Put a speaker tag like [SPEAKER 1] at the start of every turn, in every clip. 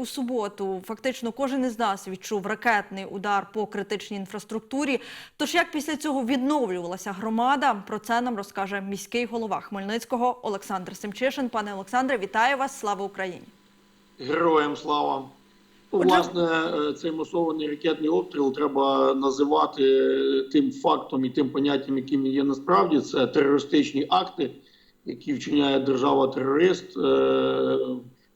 [SPEAKER 1] у суботу фактично кожен із нас відчув ракетний удар по критичній інфраструктурі. Тож як після цього відновлювалася громада? Про це нам розкаже міський голова Хмельницького Олександр Семчишин. Пане Олександре, вітаю вас! Слава Україні!
[SPEAKER 2] Героям слава. Ну,
[SPEAKER 1] Отже-
[SPEAKER 2] власне, е, цей масований ракетний обстріл треба називати е, тим фактом і тим поняттям, яким є насправді. Це терористичні акти, які вчиняє держава-терорист е,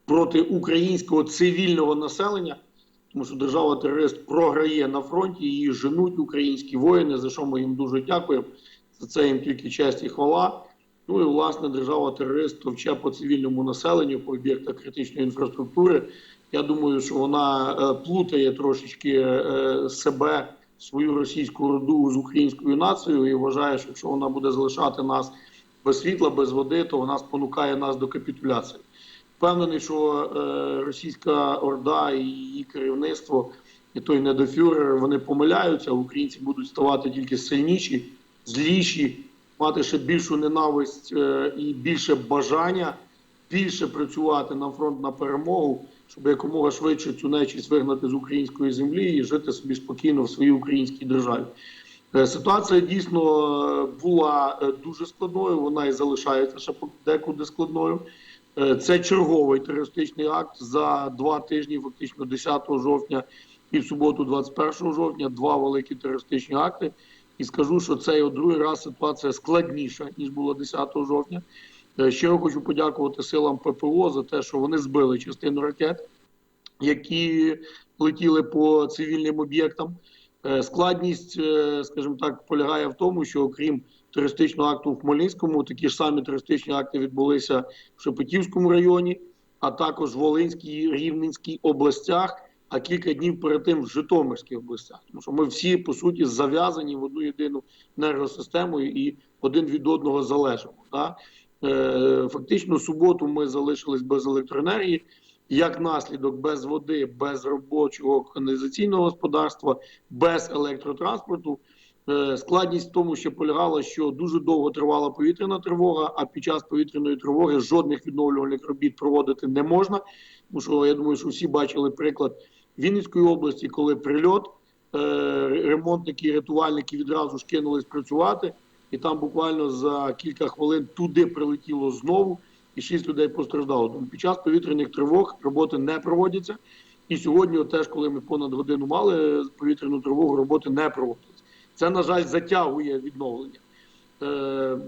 [SPEAKER 2] проти українського цивільного населення. Тому що держава-терорист програє на фронті, її женуть українські воїни, за що ми їм дуже дякуємо. За це їм тільки честь і хвала. Ну і власне держава-терорист товче по цивільному населенню, по об'єктах критичної інфраструктури. Я думаю, що вона е, плутає трошечки е, себе, свою російську роду з українською нацією і вважає, що якщо вона буде залишати нас без світла, без води, то вона спонукає нас до капітуляції. Впевнений, що е, російська орда і її керівництво, і той недофюрер, вони помиляються. Українці будуть ставати тільки сильніші, зліші, мати ще більшу ненависть е, і більше бажання більше працювати на фронт на перемогу, щоб якомога швидше цю нечість вигнати з української землі і жити собі спокійно в своїй українській державі. Е, Ситуація дійсно була дуже складною. Вона і залишається ще декуди складною. Е, Це черговий терористичний акт за два тижні, фактично 10 жовтня і в суботу, 21 жовтня, два великі терористичні акти. І скажу, що це і другий раз ситуація складніша ніж була 10 жовтня. Е, Щиро хочу подякувати силам ППО за те, що вони збили частину ракет, які летіли по цивільним об'єктам. Е, Складність, скажімо так, полягає в тому, що окрім терористичного акту в Хмельницькому, такі ж самі терористичні акти відбулися в Шепетівському районі, а також в Волинській, Рівненській областях, а кілька днів перед тим в Житомирській областях. Тому що ми всі по суті зав'язані в одну єдину енергосистему і один від одного залежимо. Да? Е, Фактично, суботу ми залишились без електроенергії. Як наслідок, без води, без робочого каналізаційного господарства, без електротранспорту. Е, Складність в тому, що полягала, що дуже довго тривала повітряна тривога, а під час повітряної тривоги жодних відновлювальних робіт проводити не можна. Тому що я думаю, що всі бачили приклад Вінницької області, коли прильот, е, ремонтники і рятувальники відразу ж кинулись працювати, і там буквально за кілька хвилин туди прилетіло знову, і шість людей постраждало. Тому під час повітряних тривог роботи не проводяться. І сьогодні, теж, коли ми понад годину мали повітряну тривогу, роботи не проводились. Це, на жаль, затягує відновлення. Е,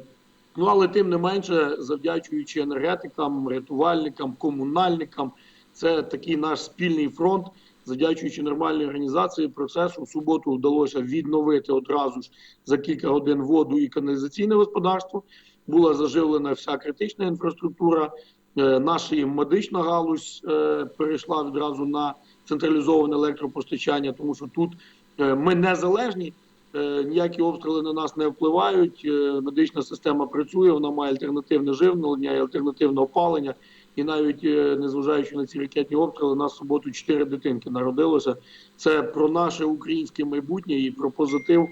[SPEAKER 2] ну, але тим не менше, завдячуючи енергетикам, рятувальникам, комунальникам, це такий наш спільний фронт. Завдячуючи нормальній організації процесу, в суботу вдалося відновити одразу ж за кілька годин воду і каналізаційне господарство. Була заживлена вся критична інфраструктура. Е, наша медична галузь е, перейшла відразу на централізоване електропостачання, тому що тут е, ми незалежні. Е, Ніякі обстріли на нас не впливають. е, Медична система працює, вона має альтернативне живлення, і альтернативне опалення. І навіть е, незважаючи на ці ракетні обстріли, нас в суботу чотири дитинки народилося. Це про наше українське майбутнє і про позитив,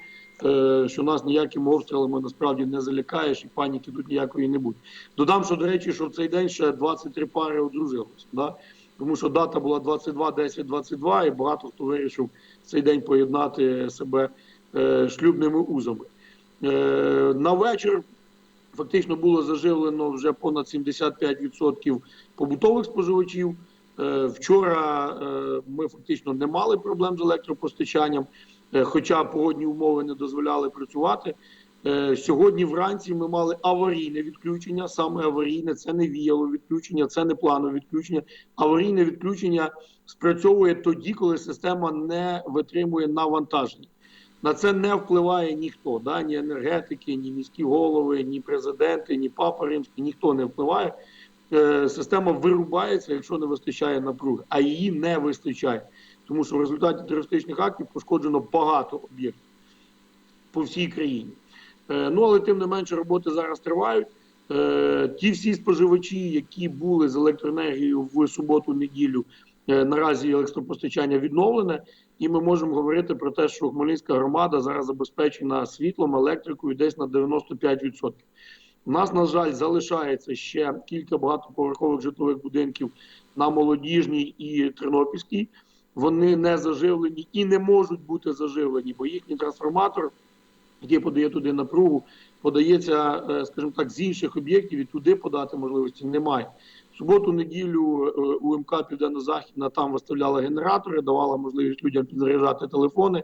[SPEAKER 2] що нас ніякими обстрілами насправді не залякаєш, і паніки тут ніякої не буде. Додам, що до речі, що в цей день ще 23 пари одружилися. Да? Тому що дата була 22, 10, 22, і багато хто вирішив цей день поєднати себе шлюбними узами. Е, на вечір фактично було заживлено вже понад 75% побутових споживачів. Е, вчора е, ми фактично не мали проблем з електропостачанням, е, хоча погодні умови не дозволяли працювати. Е, Сьогодні вранці ми мали аварійне відключення. Саме аварійне це не віяло відключення, це не планове відключення. Аварійне відключення спрацьовує тоді, коли система не витримує навантаження. На це не впливає ніхто, да? ні енергетики, ні міські голови, ні президенти, ні папа римський, ніхто не впливає. Е, система вирубається, якщо не вистачає напруги, а її не вистачає. Тому що в результаті терористичних актів пошкоджено багато об'єктів по всій країні. Е, ну але тим не менше роботи зараз тривають. Е, ті всі споживачі, які були з електроенергією в суботу-неділю, е, наразі електропостачання відновлене, і ми можемо говорити про те, що Хмельницька громада зараз забезпечена світлом, електрикою десь на 95%. У нас, на жаль, залишається ще кілька багатоповерхових житлових будинків на молодіжній і Тернопільській. Вони не заживлені і не можуть бути заживлені, бо їхній трансформатор, який подає туди напругу, подається, е, скажімо так, з інших об'єктів і туди подати можливості немає. Суботу, неділю е, УМК Південно-Західна там виставляла генератори, давала можливість людям підзаряджати телефони,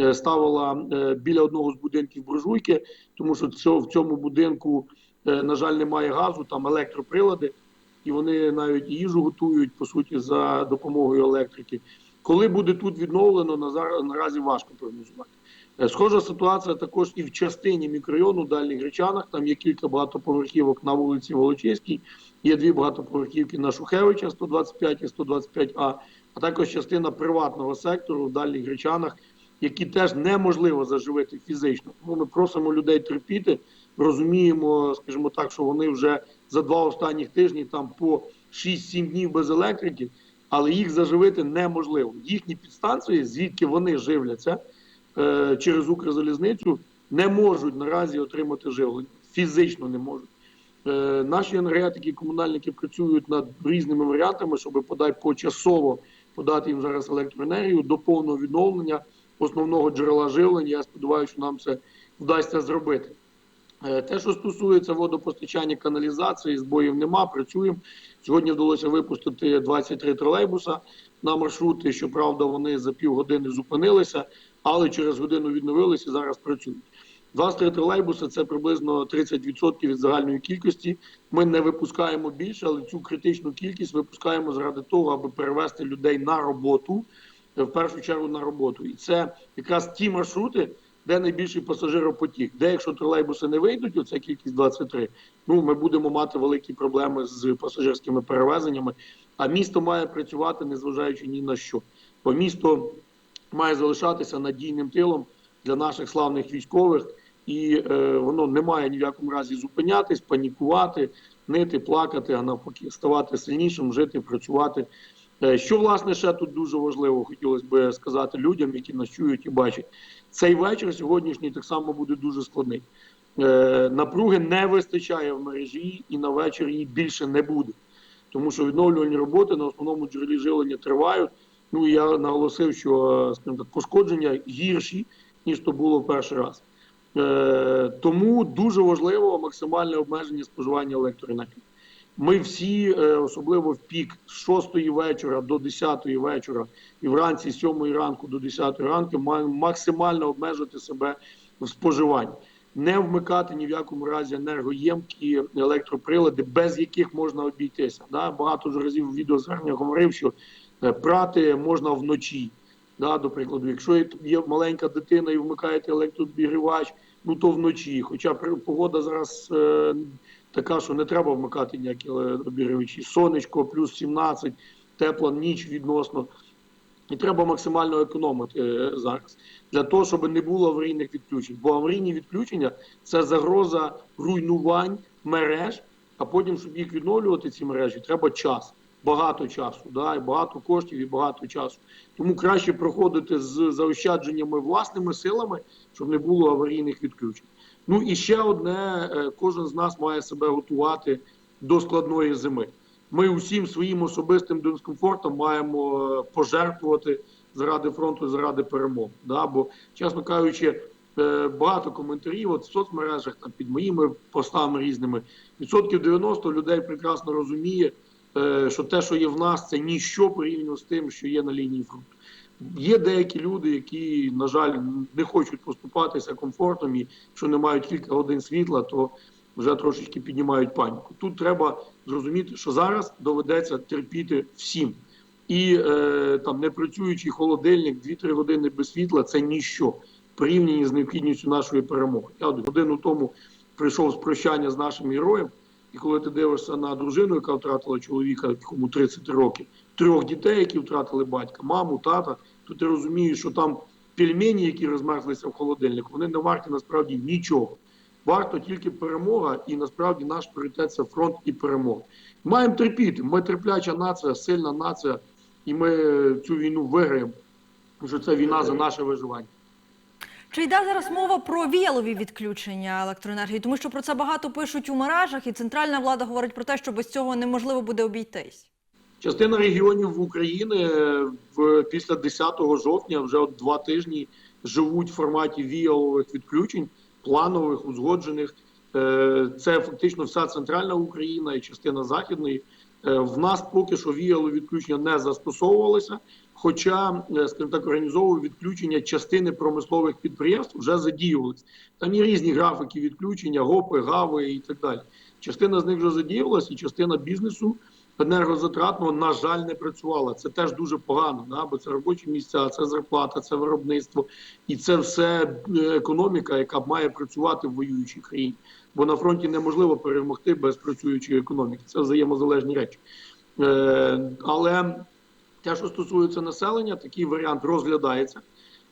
[SPEAKER 2] е, ставила е, біля одного з будинків буржуйки, тому що в цьому будинку, е, на жаль, немає газу, там електроприлади, і вони навіть їжу готують по суті за допомогою електрики. Коли буде тут відновлено, на зараз наразі важко прогнозувати. Е, Схожа ситуація також і в частині мікрорайону Дальніх Гречанах. Там є кілька багатоповерхівок на вулиці Волочиській, є дві багатоповерхівки на Шухевича 125 і 125А, а також частина приватного сектору в Дальніх Гречанах, які теж неможливо заживити фізично. Тому ми просимо людей терпіти, розуміємо, скажімо так, що вони вже за два останніх тижні там по 6-7 днів без електрики, але їх заживити неможливо. Їхні підстанції, звідки вони живляться е, через Укрзалізницю, не можуть наразі отримати живлення. Фізично не можуть. Е, наші енергетики, комунальники працюють над різними варіантами, щоб подай почасово подати їм зараз електроенергію до повного відновлення основного джерела живлення. Я сподіваюся, що нам це вдасться зробити. Е, Те, що стосується водопостачання каналізації, збоїв нема, працюємо. Сьогодні вдалося випустити 23 тролейбуса на маршрути. Щоправда, вони за півгодини зупинилися, але через годину відновилися і зараз працюють. 23 тролейбуси це приблизно 30% від загальної кількості. Ми не випускаємо більше, але цю критичну кількість випускаємо заради того, аби перевести людей на роботу, в першу чергу на роботу. І це якраз ті маршрути, де найбільший пасажиропотік. Де, якщо тролейбуси не вийдуть, оця кількість 23, ну ми будемо мати великі проблеми з пасажирськими перевезеннями. А місто має працювати, незважаючи ні на що. Бо місто має залишатися надійним тилом для наших славних військових, і е, воно не має ні в якому разі зупинятись, панікувати, нити, плакати, а навпаки, ставати сильнішим, жити, працювати. Е, Що власне ще тут дуже важливо, хотілося б сказати людям, які нас чують і бачать. Цей вечір сьогоднішній так само буде дуже складний. Е, Напруги не вистачає в мережі, і на вечір її більше не буде. Тому що відновлювальні роботи на основному джерелі жилення тривають. Ну я наголосив, що е, скажімо так, пошкодження гірші, ніж то було в перший раз. Е, тому дуже важливо максимальне обмеження споживання електроенергії. Ми всі, е, особливо в пік з 6 вечора до 10 вечора і вранці з 7 ранку до 10 ранку, маємо максимально обмежити себе в споживанні. Не вмикати ні в якому разі енергоємкі електроприлади, без яких можна обійтися. Да? Багато ж разів в відеозвернення говорив, що е, прати можна вночі. Да, до прикладу, якщо є- маленька дитина і вмикаєте електрообігрівач, ну то вночі. Хоча погода зараз е, така, що не треба вмикати ніякі обігрівачі. Сонечко, плюс 17, тепла ніч відносно. І треба максимально економити е, зараз для того, щоб не було аварійних відключень. Бо аварійні відключення це загроза руйнувань мереж, а потім, щоб їх відновлювати, ці мережі, треба час. Багато часу, да, і багато коштів і багато часу. Тому краще проходити з заощадженнями власними силами, щоб не було аварійних відключень. Ну і ще одне: е, кожен з нас має себе готувати до складної зими. Ми усім своїм особистим дискомфортом маємо е, пожертвувати заради фронту, заради перемоги. Да? Бо, чесно кажучи, е, багато коментарів от в соцмережах там під моїми постами різними. Відсотків 90 людей прекрасно розуміє, що те, що є в нас, це ніщо порівняно з тим, що є на лінії фронту. Є деякі люди, які, на жаль, не хочуть поступатися комфортом, і що не мають кілька годин світла, то вже трошечки піднімають паніку. Тут треба зрозуміти, що зараз доведеться терпіти всім. І е, там не працюючий холодильник 2-3 години без світла це ніщо в порівнянні з необхідністю нашої перемоги. Я годину тому прийшов з прощання з нашим героєм, і коли ти дивишся на дружину, яка втратила чоловіка, якому 30 років, трьох дітей, які втратили батька, маму, тата, то ти розумієш, що там пельмені, які розмерзлися в холодильник, вони не варті насправді нічого. Варто тільки перемога, і насправді наш пріоритет це фронт і перемога. Маємо терпіти. Ми терпляча нація, сильна нація, і ми цю війну виграємо. Тому що це війна за наше виживання.
[SPEAKER 1] Чи йде зараз мова про віялові відключення електроенергії? Тому що про це багато пишуть у мережах, і центральна влада говорить про те, що без цього неможливо буде обійтись.
[SPEAKER 2] Частина регіонів України е, в після 10 жовтня вже от два тижні живуть в форматі віялових відключень, планових, узгоджених. Е, Це фактично вся центральна Україна і частина західної. Е, В нас поки що віялові відключення не застосовувалися. Хоча, е, скажімо так, організовували відключення частини промислових підприємств вже задіювалися. Там є різні графіки відключення, ГОПи, ГАВи і так далі. Частина з них вже задіювалася, і частина бізнесу енергозатратного, на жаль, не працювала. Це теж дуже погано, да? бо це робочі місця, це зарплата, це виробництво, і це все е, економіка, яка має працювати в воюючій країні. Бо на фронті неможливо перемогти без працюючої економіки. Це взаємозалежні речі. Е, але те, що стосується населення, такий варіант розглядається.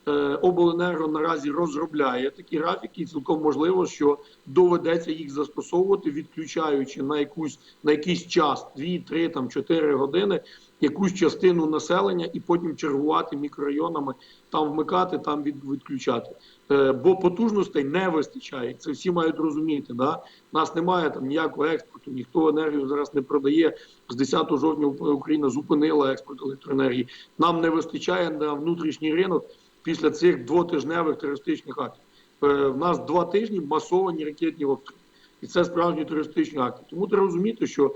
[SPEAKER 2] Е, Обленерго наразі розробляє такі графіки, і цілком можливо, що доведеться їх застосовувати, відключаючи на якусь на якийсь час, 2, 3, там 4 години, якусь частину населення, і потім чергувати мікрорайонами, там вмикати, там від, відключати. Е, бо потужностей не вистачає. Це всі мають розуміти. Да? Нас немає там ніякого експорту, ніхто енергію зараз не продає. З 10 жовтня Україна зупинила експорт електроенергії. Нам не вистачає на внутрішній ринок після цих двотижневих терористичних актів. Е, В нас два тижні масовані ракетні обстріли. І це справжні терористичні акти. Тому треба розуміти, що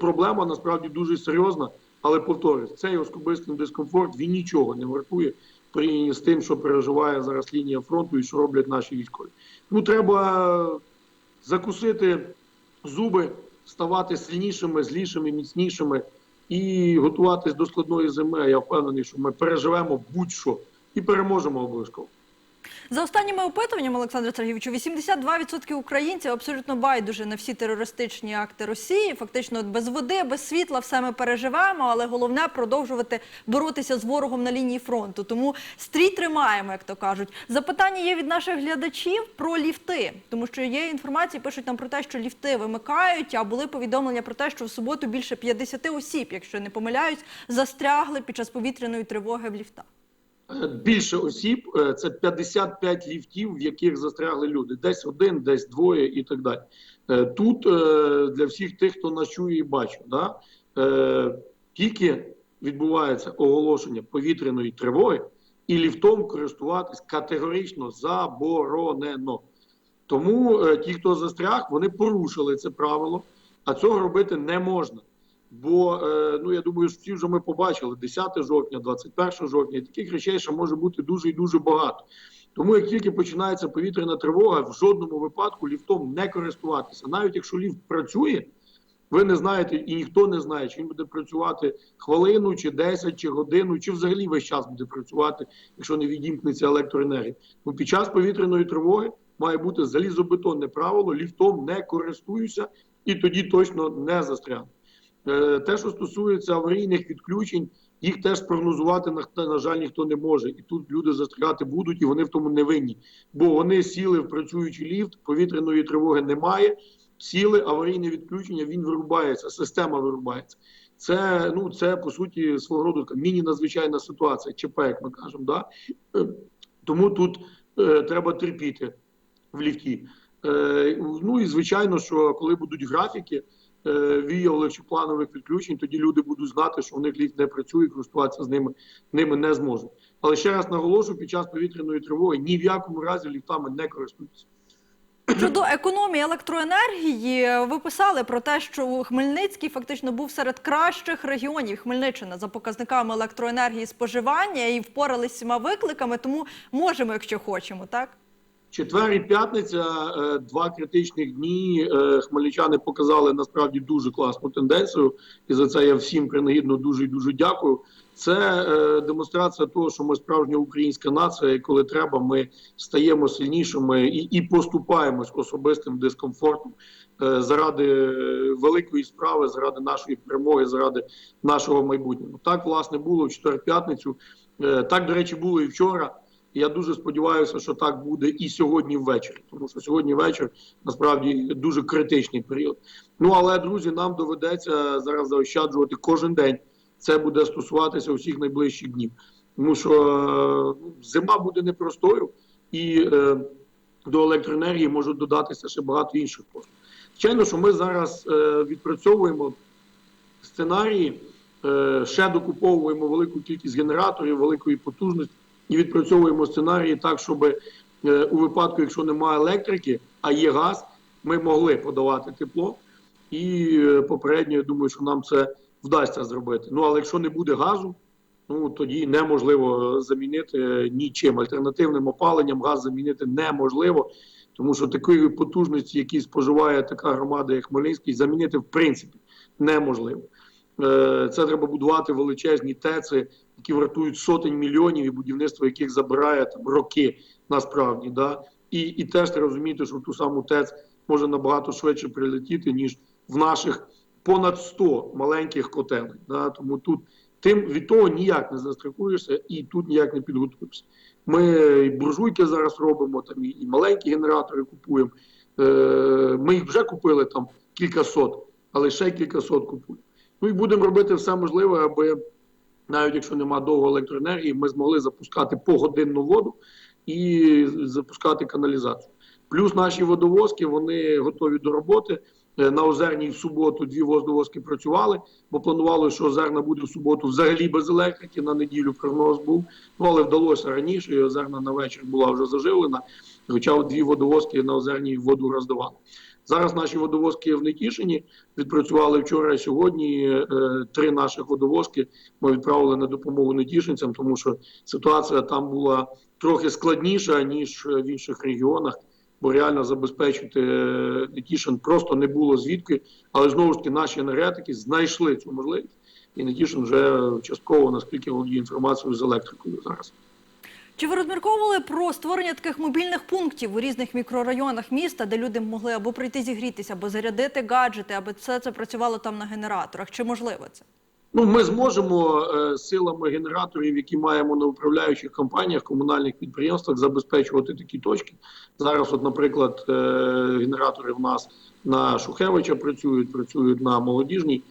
[SPEAKER 2] проблема насправді дуже серйозна, але повторюсь, цей особистий дискомфорт він нічого не вартує порівняно з тим, що переживає зараз лінія фронту і що роблять наші військові. Ну треба закусити зуби, ставати сильнішими, злішими, міцнішими і готуватись до складної зими. Я впевнений, що ми переживемо будь-що і переможемо обов'язково.
[SPEAKER 1] За останніми опитуваннями, Олександра Сергійовичу, 82% українців абсолютно байдуже на всі терористичні акти Росії. Фактично, без води, без світла все ми переживемо, але головне продовжувати боротися з ворогом на лінії фронту. Тому стрій тримаємо, як то кажуть. Запитання є від наших глядачів про ліфти, тому що є інформація, пишуть нам про те, що ліфти вимикають. А були повідомлення про те, що в суботу більше 50 осіб, якщо не помиляюсь, застрягли під час повітряної тривоги в ліфтах.
[SPEAKER 2] Е, Більше осіб е, це 55 ліфтів, в яких застрягли люди. Десь один, десь двоє і так далі. Е, Тут для всіх тих, хто нас чує і бачить, да, тільки відбувається оголошення повітряної тривоги, і ліфтом користуватись категорично заборонено. Тому ті, хто застряг, вони порушили це правило, а цього робити не можна. Бо е, ну я думаю, всі вже ми побачили 10 жовтня, 21 жовтня, таких речей ще може бути дуже і дуже багато. Тому як тільки починається повітряна тривога, в жодному випадку ліфтом не користуватися. Навіть якщо ліфт працює, ви не знаєте, і ніхто не знає, чи він буде працювати хвилину, чи 10, чи годину, чи взагалі весь час буде працювати, якщо не відімкнеться електроенергія. Ну, під час повітряної тривоги має бути залізобетонне правило, ліфтом не користуюся, і тоді точно не застрягну. Е, Те, що стосується аварійних відключень, їх теж прогнозувати на, жаль ніхто не може. І тут люди застрягати будуть, і вони в тому не винні. Бо вони сіли в працюючий ліфт, повітряної тривоги немає. Сіли, аварійне відключення, він вирубається, система вирубається. Це ну це по суті свого роду міні-надзвичайна ситуація, ЧП, як ми кажемо. Да? Тому тут е, треба терпіти в ліфті. Е, ну і звичайно, що коли будуть графіки віялових чи планових відключень, тоді люди будуть знати, що в них ліфт не працює, користуватися з ними ними не зможуть. Але ще раз наголошую, під час повітряної тривоги ні в якому разі ліфтами не користуються.
[SPEAKER 1] Щодо економії електроенергії, ви писали про те, що Хмельницький фактично був серед кращих регіонів Хмельниччина за показниками електроенергії споживання і впоралися з всіма викликами, тому можемо, якщо хочемо, так?
[SPEAKER 2] Четвер і п'ятниця, е, два критичних дні. е, Хмельничани показали насправді дуже класну тенденцію, і за це я всім принагідно дуже і дуже дякую. Це е, демонстрація того, що ми справжня українська нація, і коли треба, ми стаємо сильнішими і, і поступаємось особистим дискомфортом заради великої справи, заради нашої перемоги, заради нашого майбутнього. Так власне було в четвер-п'ятницю. Е, так, до речі, було і вчора. Я дуже сподіваюся, що так буде і сьогодні ввечері, тому що сьогодні вечір насправді дуже критичний період. Ну але друзі, нам доведеться зараз заощаджувати кожен день. Це буде стосуватися усіх найближчих днів, тому що ну, зима буде непростою. і е, до електроенергії можуть додатися ще багато інших послуг. Звичайно, що ми зараз е, відпрацьовуємо сценарії, е, ще докуповуємо велику кількість генераторів, великої потужності і відпрацьовуємо сценарії так, щоб е, у випадку, якщо немає електрики, а є газ, ми могли подавати тепло. І е, попередньо я думаю, що нам це вдасться зробити. Ну але якщо не буде газу, ну тоді неможливо замінити нічим. Альтернативним опаленням газ замінити неможливо, тому що такої потужності, які споживає така громада, як Хмельницький, замінити в принципі неможливо. Е, Це треба будувати величезні ТЕЦи, які вартують сотень мільйонів, і будівництво яких забирає там роки насправді. Да? І, і теж треба розуміти, що ту саму ТЕЦ може набагато швидше прилетіти, ніж в наших понад 100 маленьких котелень. Да? Тому тут тим від того ніяк не застрахуєшся і тут ніяк не підготуєшся. Ми і буржуйки зараз робимо, там і, маленькі генератори купуємо. Е, ми їх вже купили там кількасот, але ще кількасот купуємо. Ну і будемо робити все можливе, аби навіть якщо нема довго електроенергії, ми змогли запускати погодинну воду і запускати каналізацію. Плюс наші водовозки вони готові до роботи. Е, На Озерній в суботу дві водовозки працювали, бо планували, що Озерна буде в суботу взагалі без електрики. На неділю прогноз був. Ну але вдалося раніше. і Озерна на вечір була вже заживлена. Хоча дві водовозки на Озерній воду роздавали. Зараз наші водовозки в Нетішині відпрацювали вчора і сьогодні. Е, три наших водовозки ми відправили на допомогу нетішинцям, тому що ситуація там була трохи складніша ніж в інших регіонах, бо реально забезпечити е, Нетішин просто не було звідки. Але знову ж таки наші енергетики знайшли цю можливість, і Нетішин вже частково наскільки володіє інформацією з електрикою зараз.
[SPEAKER 1] Чи ви розмірковували про створення таких мобільних пунктів у різних мікрорайонах міста, де люди могли або прийти зігрітися, або зарядити гаджети, аби все це працювало там на генераторах? Чи можливо це?
[SPEAKER 2] Ну, ми зможемо е, силами генераторів, які маємо на управляючих компаніях, комунальних підприємствах, забезпечувати такі точки. Зараз, от, наприклад, е, генератори в нас на Шухевича працюють, працюють на молодіжній.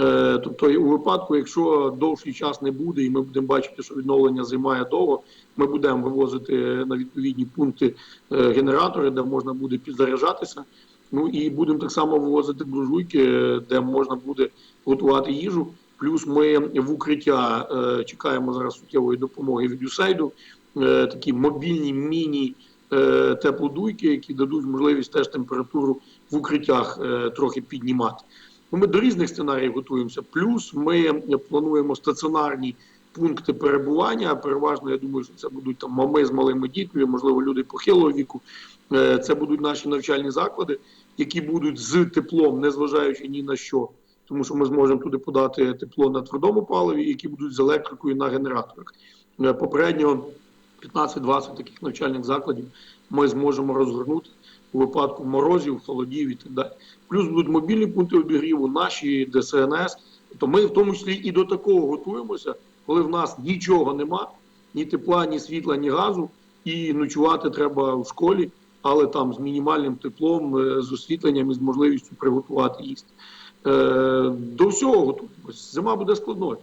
[SPEAKER 2] Е, тобто, у випадку, якщо довший час не буде, і ми будемо бачити, що відновлення займає довго, ми будемо вивозити на відповідні пункти е, генератори, де можна буде підзаряджатися. Ну і будемо так само вивозити буржуйки, е, де можна буде готувати їжу. Плюс ми в укриття е, чекаємо зараз суттєвої допомоги від USAID, е, такі мобільні міні е, теплодуйки, які дадуть можливість теж температуру в укриттях е, трохи піднімати. Ну, Ми до різних сценаріїв готуємося. Плюс ми плануємо стаціонарні пункти перебування. Переважно, я думаю, що це будуть там мами з малими дітьми, можливо, люди похилого віку. Е, Це будуть наші навчальні заклади, які будуть з теплом, незважаючи ні на що тому що ми зможемо туди подати тепло на твердому паливі, які будуть з електрикою на генераторах. Е, Попередньо 15-20 таких навчальних закладів ми зможемо розгорнути у випадку морозів, холодів і так далі. Плюс будуть мобільні пункти обігріву, наші ДСНС. То ми в тому числі і до такого готуємося, коли в нас нічого нема, ні тепла, ні світла, ні газу, і ночувати треба в школі, але там з мінімальним теплом, е, з освітленням і з можливістю приготувати їсти. Е, До всього готуємося. Зима буде складною.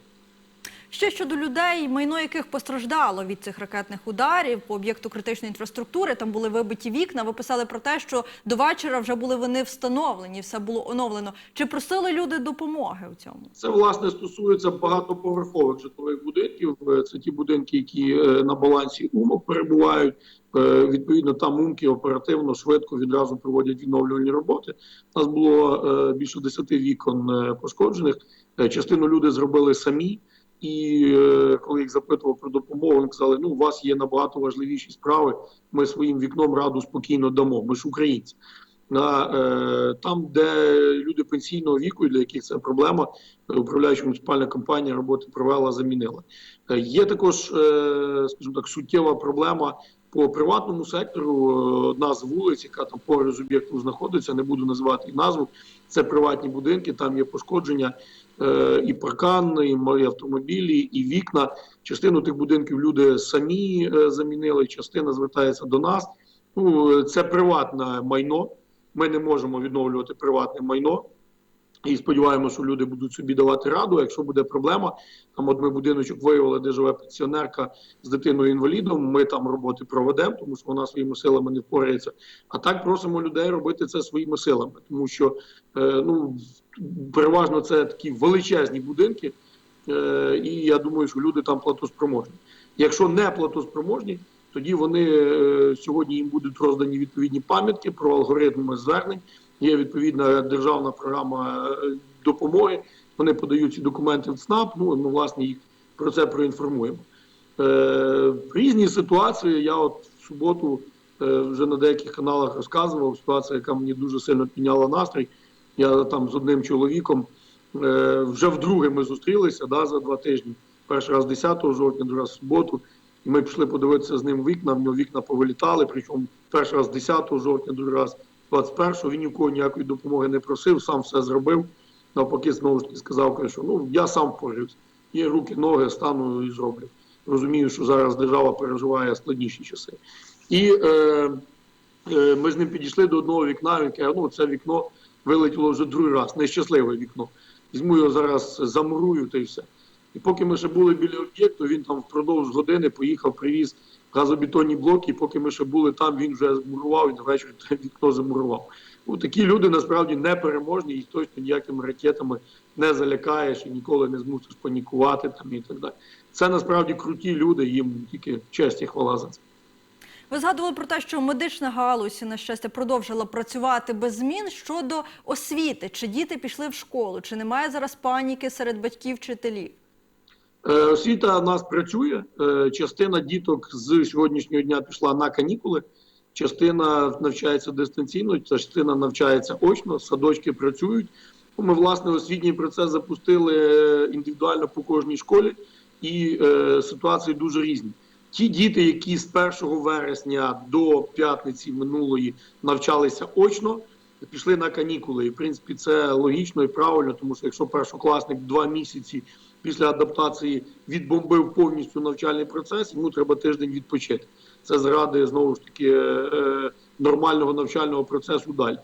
[SPEAKER 1] Ще щодо людей, майно яких постраждало від цих ракетних ударів по об'єкту критичної інфраструктури, там були вибиті вікна. Ви писали про те, що до вечора вже були вони встановлені, все було оновлено. Чи просили люди допомоги у цьому?
[SPEAKER 2] Це власне стосується багатоповерхових житлових будинків. Е, Це ті будинки, які е, на балансі умок перебувають. Е, Відповідно, там умки оперативно, швидко відразу проводять відновлювальні роботи. У нас було більше 10 вікон пошкоджених. Частину люди зробили самі. І е, коли їх запитував про допомогу, вони казали: ну у вас є набагато важливіші справи. Ми своїм вікном раду спокійно дамо. Ми ж українці. А, е, там, де люди пенсійного віку, для яких це проблема, управляюча муніципальна компанія роботи провела, замінила. Е, є також, е, скажімо так, суттєва проблема по приватному сектору. Е, Одна з вулиць, яка там поруч з об'єктом знаходиться, не буду називати її назву. Це приватні будинки, там є пошкодження і паркан, і мої автомобілі, і вікна. Частину тих будинків люди самі е, замінили, частина звертається до нас. Ну, е, це приватне майно. Ми не можемо відновлювати приватне майно. І сподіваємося, що люди будуть собі давати раду. Якщо буде проблема, там от ми будиночок виявили, де живе пенсіонерка з дитиною інвалідом. Ми там роботи проведемо, тому що вона своїми силами не впорається. А так просимо людей робити це своїми силами, тому що е, ну переважно це такі величезні будинки, е, і я думаю, що люди там платоспроможні. Якщо не платоспроможні, тоді вони е, сьогодні їм будуть роздані відповідні пам'ятки про алгоритми звернень. Є відповідна державна програма е, допомоги. Вони подають ці документи в ЦНАП. Ну ми власне їх про це проінформуємо. Е, різні ситуації. Я от в суботу вже на деяких каналах розказував. Ситуація, яка мені дуже сильно підняла настрій. Я там з одним чоловіком е, вже вдруге ми зустрілися да, за два тижні. Перший раз 10 жовтня, другий раз в суботу. І ми пішли подивитися з ним вікна. В нього вікна повилітали. Причому перший раз 10 жовтня, другий раз 21-го. Він нікого ніякої допомоги не просив, сам все зробив. Навпаки, знову ж таки сказав, що ну я сам впораюсь. Є руки, ноги, стану і зроблю. Розумію, що зараз держава переживає складніші часи. І е, е, ми з ним підійшли до одного вікна. Він каже, ну це вікно вилетіло вже другий раз, нещасливе вікно. Візьму його зараз, замурую та й все. І поки ми ще були біля об'єкту, він там впродовж години поїхав, привіз газобетонні блоки. І поки ми ще були там, він вже змурував і на вечір вікно замурував. Ну, такі люди насправді непереможні і точно ніякими ракетами не залякаєш і ніколи не змусиш панікувати там і так далі. Це насправді круті люди, їм тільки честь і хвала за це.
[SPEAKER 1] Ви згадували про те, що медична галузь, на щастя, продовжила працювати без змін щодо освіти. Чи діти пішли в школу, чи немає зараз паніки серед батьків вчителів?
[SPEAKER 2] Е, Освіта нас працює. Е, Частина діток з сьогоднішнього дня пішла на канікули. Частина навчається дистанційно, частина навчається очно, садочки працюють. Ми, власне, освітній процес запустили е, індивідуально по кожній школі, і е, ситуації дуже різні. Ті діти, які з 1 вересня до п'ятниці минулої навчалися очно, пішли на канікули. І в принципі це логічно і правильно, тому що якщо першокласник два місяці після адаптації відбомбив повністю навчальний процес, йому треба тиждень відпочити. Це заради знову ж таки е, е, нормального навчального процесу далі.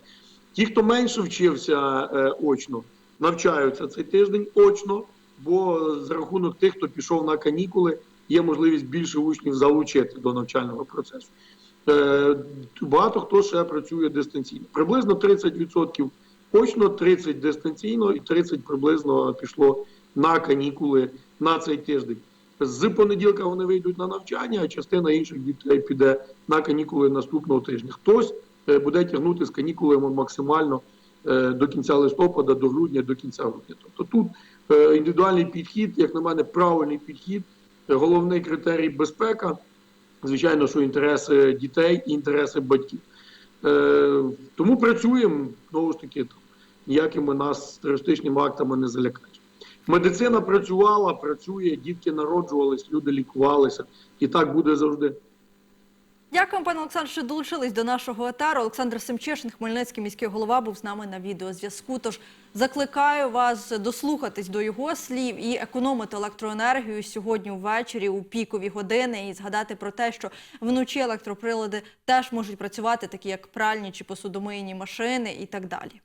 [SPEAKER 2] Ті, хто менше вчився е, очно, навчаються цей тиждень очно, бо за рахунок тих, хто пішов на канікули, є можливість більше учнів залучити до навчального процесу. Е, багато хто ще працює дистанційно. Приблизно 30% очно, 30% дистанційно і 30% приблизно пішло на канікули на цей тиждень. З понеділка вони вийдуть на навчання, а частина інших дітей піде на канікули наступного тижня. Хтось е, буде тягнути з канікулами максимально е, до кінця листопада, до грудня, до кінця грудня. Тобто тут індивідуальний підхід, як на мене, правильний підхід. Головний критерій безпека. Звичайно, що інтереси дітей і інтереси батьків. Е, тому працюємо знову ж таки там, ніякими нас терористичними актами не залякають. Медицина працювала, працює, дітки народжувались, люди лікувалися, і так буде завжди.
[SPEAKER 1] Дякую, пане Олександр, що долучились до нашого етеру. Олександр Семчешин, Хмельницький міський голова, був з нами на відеозв'язку. Тож закликаю вас дослухатись до його слів і економити електроенергію сьогодні ввечері у пікові години і згадати про те, що вночі електроприлади теж можуть працювати, такі як пральні чи посудомийні машини і так далі.